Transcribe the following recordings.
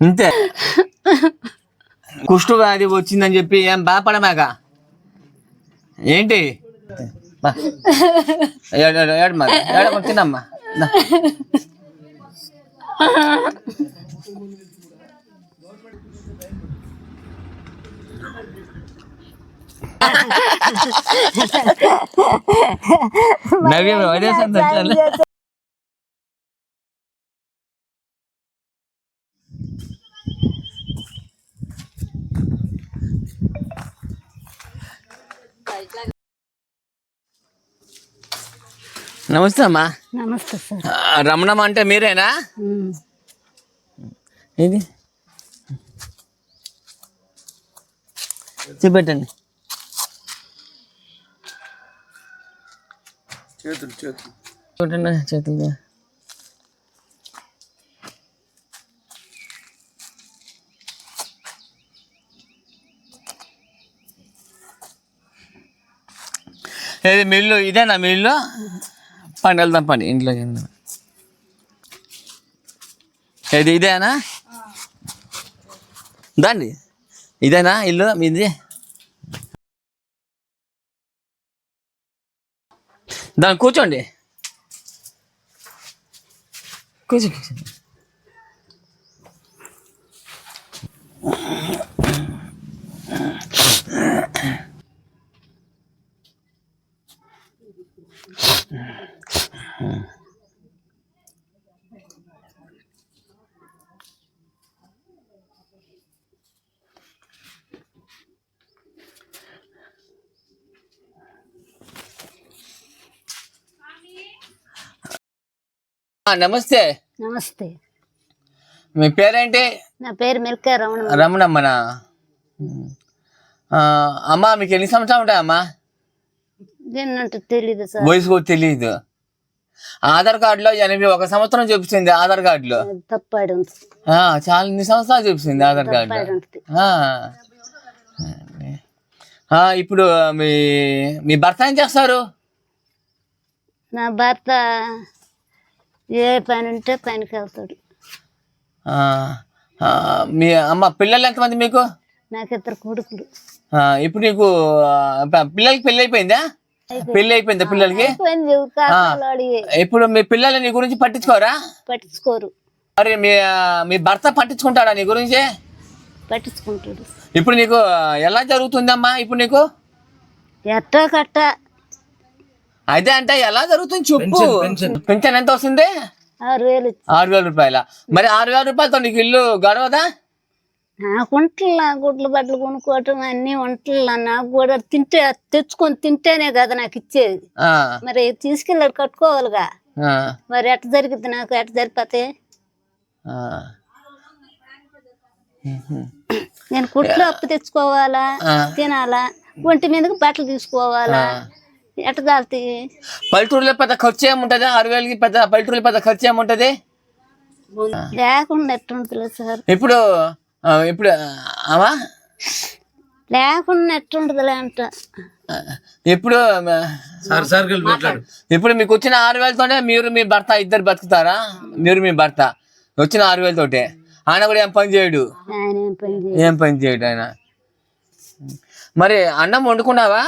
అంతే కుష్టు వ్యాధి వచ్చిందని చెప్పి ఏం బాధపడమాక? ఏంటి? బా. ఏడు ఏడు ఏడు మరి. ఏడు తినమ్మా. దా. నవ్వి అదే సంతోషాలు నమస్తే అమ్మా. నమస్తే సార్. రమణమ్మ అంటే మీరేనా? ఇది? చూపెట్టండి. చేతులు చేతులు. చూడండి చేతులు. ఏది మిల్లు? ఇదేనా మిల్లు? పండి వెళ్దాం పండి ఇంట్లో వెళ్దాం ఏది ఇదేనా? దాండి ఇదేనా ఇల్లు మీది? దాని కూర్చోండి. కూర్చో కూర్చోండి నమస్తే. నమస్తే. మీ పేరేంటి? నా పేరు మిల్కా రమణ. రమణమ్మనా? అమ్మా మీకు ఎన్ని సంవత్సరాలు ఉంటాయమ్మా? దీన్నంటే సార్. వయసు కూడా తెలియదు ఆధార్ కార్డులో ఎనభై ఒక సంవత్సరం చూపిస్తుంది ఆధార్ కార్డులో. తప్పాడు. ఆ, చాలా ఇన్ని సంవత్సరాలు చూపిస్తుంది ఆధార్ తప్పాడు. ఆ. ఆ, ఇప్పుడు మీ మీ భర్త ఏం చేస్తారు? నా భర్త ఏ పని ఉంటే పనికి వెళ్తాడు. ఆ, ఆ, మీ అమ్మ పిల్లలు ఎంతమంది మీకు? నాకు ఇద్దరు కొడుకులు. ఆ, ఇప్పుడు నీకు ఆ, ప- పిల్లలకి పెళ్ళి అయిపోయిందా పెళ్ళి అయిపోయిందా పిల్లలకి? ఇప్పుడు మీ పిల్లలు నీ గురించి పట్టించుకోరా? పట్టించుకోరు. మరి మీ మీ భర్త పట్టించుకుంటాడా నీ గురించి? పట్టించుకుంటాడు. ఇప్పుడు నీకు ఎలా జరుగుతుందమ్మా ఇప్పుడు నీకు? ఎట్టా కట్ట. అదే అంటే ఎలా జరుగుతుంది చెప్పు. పెన్షన్ ఎంత వస్తుంది? ఆరు వేలు ఇచ్చి- ఆరు వేల రూపాయల? మరి ఆరు వేల రూపాయలతో నీకు ఇల్లు గడవదా? నాకు వంటలు గుడ్లు బట్టలు కొనుక్కోవటం అన్ని వంటలు నాకు కూడా తింటే తెచ్చుకొని తింటేనే కదా నాకు ఇచ్చేది. మరి తీసుకెళ్ళాడు కట్టుకోవాలిగా. మరి ఎట్ట జరిగిద్ది నాకు? ఎట్ట జరిపోతే ఆ. నేను కుట్లు అప్పు తెచ్చుకోవాలా. తినాలా? ఒంటి మీదకి బట్టలు తీసుకోవాలా? ఎట్ట దాల్తాయి పల్లెటూరులో పెద్ద ఖర్చు ఏముంటది? ఆరు వేలకి పెద్ద పల్లెటూరులో పెద్ద ఖర్చు ఏముంటది? లేకుండా ఎట్టుంటుందిలే సార్. ఇప్పుడు ఇప్పుడు అమ్మా లేకుండా ఎట్టుంటుందిలే అంట. ఇప్పుడు ఆ, సార్ సార్ కలిపి మాట్లాడు. ఇప్పుడు మీకు వచ్చిన ఆరు వేలతోనే మీరు మీ భర్త ఇద్దరు బతుకుతారా? మీరు మీ భర్త. వచ్చిన ఆరు వేలతోటే. ఆయన కూడా ఏం పని చేయడు? ఏం పని చేయడు. ఆయన? మరి అన్నం వండుకున్నావా?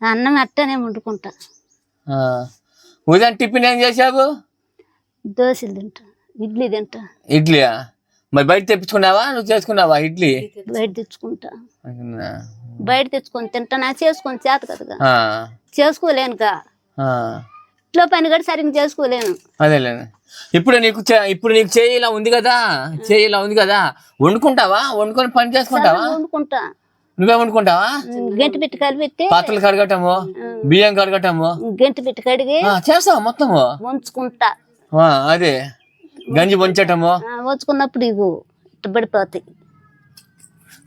అన్నం అట్టనే వండుకుంటా. ఆ. ఉదయం టిఫిన్ ఏం చేసావు దోశలు తింటా. ఇడ్లీ తింటా. ఇడ్లీయా? మరి బయట తెప్పించుకున్నావా? నువ్వు చేసుకున్నావా ఇడ్లీ? బయట తెచ్చుకుంటా. బయట తెచ్చుకొని తింటా. నా చేసుకొని చేత కదగా ఆ, చేసుకోలేనుగా ఆ. ఇంట్లో పని కూడా సరిగ్గా చేసుకోలేను. అదేలే ఇప్పుడు నీకు చే- ఇప్పుడు నీకు చేయి ఇలా ఉంది కదా? చేయి ఇలా ఉంది కదా? వండుకుంటావా? వండుకొని పని చేసుకుంటావా? వండుకుంటా. నువ్వే వండుకుంటావా? గంటి పెట్టి కలిపెట్టి పాత్రలు కడగటము? బియ్యం కడగటము? గంటి పెట్టి కడిగి ఆ, చేస్తావా మొత్తము? వంచుకుంటా. ఆ, అదే. గంజి వంచటము? వంచుకున్నప్పుడు ఇగో ఇట్ట పడిపోతాయి.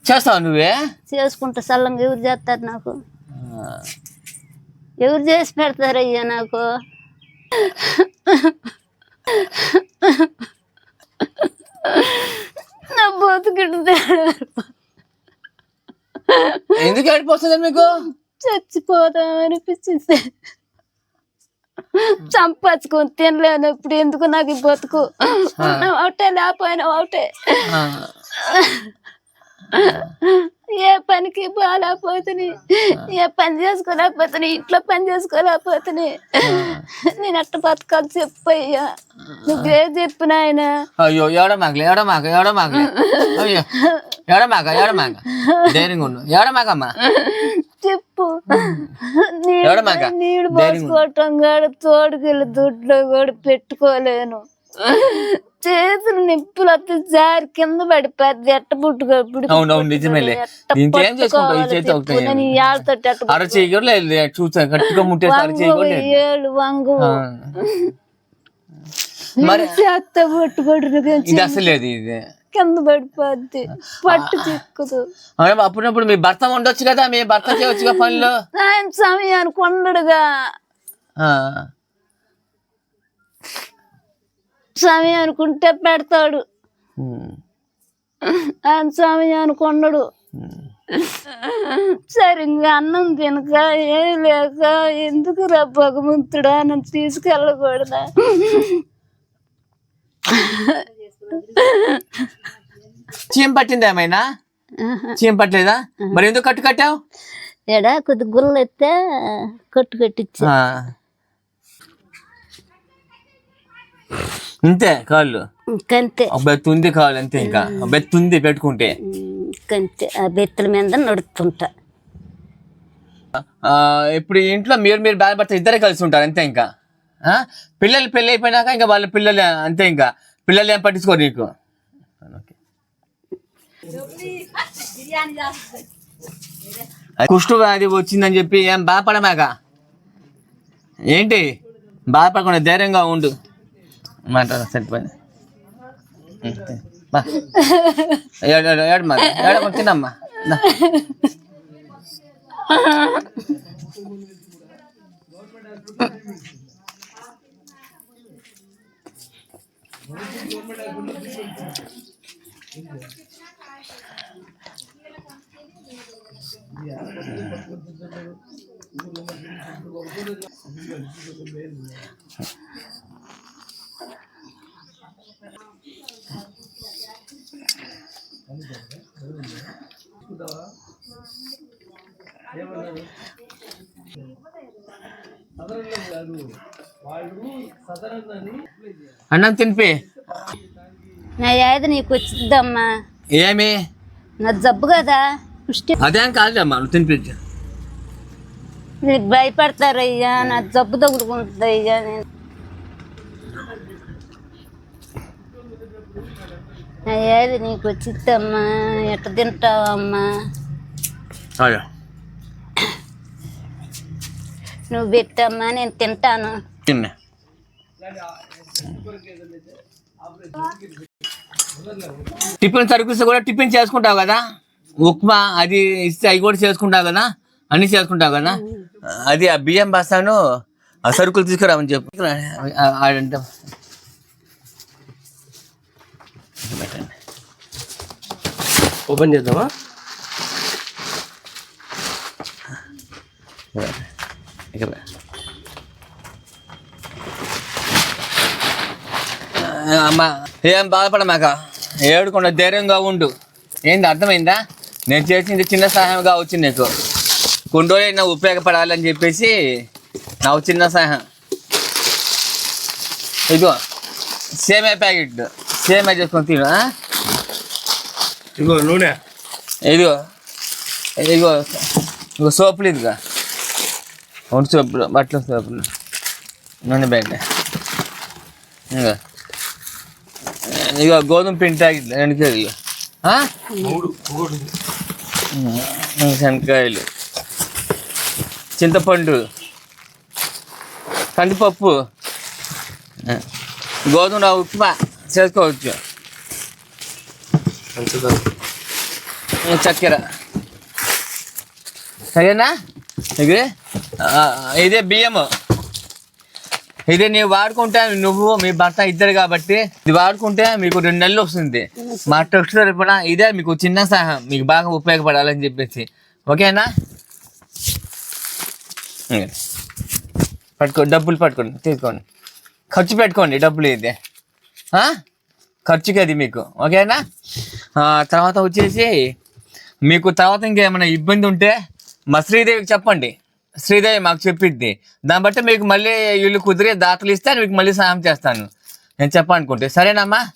చేస్తావా నువ్వే? చేసుకుంటా. సల్లంగా ఎవరు చేస్తారు నాకు? ఎవరు చేసి పెడతారయ్యా నాకు? నా బతుకిడు ఎందుకు ఏడిపోతుంది మీకు? చచ్చిపోదాం అనిపించింది చంపచ్చుకొని తినలేను ఇప్పుడు ఎందుకు నాకు బతుకు? ఒకటే లేకపోయినా ఒకటే. ఏ పనికి బాగాలేకపోతుంది ఏ పని చేసుకోలేకపోతుంది ఇంట్లో పని చేసుకోలేకపోతుంది నేను ఎట్ట బతకాలి చెప్పయ్యా నువ్వే చెప్పు నాయన అయ్యో ఏడమాకలే ఏడమాక ఏడమాకలే. అయ్యో ఏడమాక ఏడమాక. ధైర్యంగా ఉండు. ఏడమాకమ్మా. చెప్పు. ఎవడమాక? నీళ్ళు నీళ్ళు ధైర్యంగా పోసుకోవటం కూడా తోడుకెళ్ళి దుడ్లో కూడా పెట్టుకోలేను. చేతులు నిప్పులు వస్తే జారి కింద పడిపోద్ది ఎట్ట పుట్టుకో అవును అవును నిజమేలే. దీనికి ఏం చేసుకుంటావు ఈ చేతి ఒకటే చూసా గట్టిగా అర వంగు. మరి చేత్త పట్టుకోడు ఇది అసలు లేదు ఇది. కింద పడిపోద్ది. పట్టు చిక్కుదు. అప్పుడప్పుడు మీ భర్త ఉండొచ్చు కదా మీ భర్త చేయొచ్చుగా పనులు? ఆయన సమయానికి ఉండడుగా. ఆ. సమయానికి ఉంటే పెడతాడు. ఆయన సమయానికి ఉండడు సరిగ్గా అన్నం తినక ఏం లేక ఎందుకు రా భగవంతుడా నన్ను తీసుకెళ్ళకూడదా? చీమ పట్టింది ఏమైనా? చీమ పట్టలేదా? మరి ఎందుకు కట్టు కట్టావు? ఎడా కొద్ది గుళ్ళు ఎత్తే కొట్టు కట్టించా అంతే కాళ్ళు. ఇంకంతే. బెత్తుంది కాళ్ళు అంతే ఇంకా. బెత్తుంది పెట్టుకుంటే. ఇంకంతే. ఆ బెత్తల మీద నడుపుతుంటా ఆ, ఇప్పుడు ఇంట్లో మీరు మీరు బాధపడితే ఇద్దరే కలిసి ఉంటారు అంతే ఇంకా. ఆ? పిల్లలు పెళ్ళి అయిపోయినాక ఇంకా వాళ్ళ పిల్లలు అంతే ఇంకా. పిల్లలు ఏం పట్టించుకోరు నీకు. కుష్టు వ్యాధి వచ్చిందని చెప్పి ఏం బాధపడమాక? ఏంటి? బాధపడకుండా ధైర్యంగా ఉండు. మాట్లాడ సరిపోయింది. ఏడు ఏడు ఏడు మరి. ఏడు తినమ్మా. అన్నం తినిపి. నా యాది నీకు వచ్చిద్దమ్మా. ఏమి? నా జబ్బు కదా. అదేం కాదులేమ్మా నువ్వు తినిపించు నీకు భయపడతారయ్యా నా జబ్బు తగులుకుంటుంది అయ్యా నేను. నా యాది నీకు వచ్చిద్దమ్మా ఎట్ట తింటావమ్మా? అయ్యో నువ్వు పెట్టమ్మా నేను తింటాను. తిన్న. టిఫిన్ సర్వీస్ కూడా టిఫిన్ చేసుకుంటావు కదా? ఉప్మా అది ఇస్తే అవి కూడా చేసుకుంటావు కదా? అన్ని చేసుకుంటావు కదా? అది ఆ బియ్యం బస్తాను ఆ సరుకులు తీసుకురామని చెప్పు. ఆడంటే. ఓపెన్ చేద్దామా? ఇక పెట్టండి. ఆ, అమ్మా ఏం బాధపడమాక? ఏడుకుండా ధైర్యంగా ఉండు. ఏంది అర్థమైందా? నేను చేసింది చిన్న సహాయంగా వచ్చింది నీకు. కొన్ని రోజులు నాకు ఉపయోగపడాలని చెప్పేసి నాకు చిన్న సహాయం. ఇదిగో సేమే ప్యాకెట్. సేమే చేసుకొని తిను? ఇగో నూనె. ఇదిగో ఇదిగో ఇదిగో సోపులు ఇదిగా. ఒంటి సోపులు బట్టల సోపులు నూనె బ్యాగ్ ఇంకా ఇక గోధుమ పిండి ప్యాకెట్ రెండు కేజీలు శనక్కాయలు. చింతపండు. కందిపప్పు. గోధుమ ఉప్మా చేసుకోవచ్చు. చక్కెర. సరేనా? ఇది ఇదే బియ్యము. ఇది నీవు వాడుకుంటే నువ్వు మీ భర్త ఇద్దరు కాబట్టి ఇది వాడుకుంటే మీకు రెండు నెలలు వస్తుంది. మా ట్రస్ట్ తరపున ఇదే మీకు చిన్న సహాయం. మీకు బాగా ఉపయోగపడాలని చెప్పేసి. ఓకేనా? పట్టుకో డబ్బులు పట్టుకోండి తీసుకోండి. ఖర్చు పెట్టుకోండి డబ్బులు ఇది ఖర్చుకి అది మీకు. ఓకేనా? తర్వాత వచ్చేసి మీకు తర్వాత ఇంకేమైనా ఇబ్బంది ఉంటే మా శ్రీదేవికి చెప్పండి. శ్రీదేవి మాకు చెప్పిద్ది. దాన్ని బట్టి మీకు మళ్ళీ ఇల్లు కుదిరి దాతలు ఇస్తే మీకు మళ్ళీ సాయం చేస్తాను. నేను చెప్పాలనుకుంటే. సరేనమ్మా?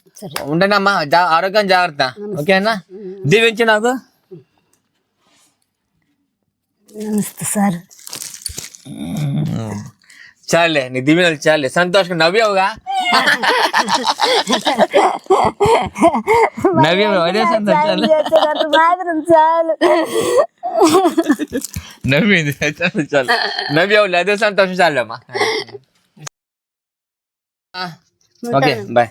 ఉండనమ్మా జా ఆరోగ్యం జాగ్రత్త. ఓకేనా? దీవించి నాకు. నమస్తే సార్. చాలే నీ దీవెనలు చాలే. సంతోషంగా నవ్వావుగా? సంతోషాలు. చేసేటట్టు మాత్రం చాలు. నవ్వింది చాలు చాలు నవ్వావు అదే సంతోషం చాలమ్మా ఓకే బాయ్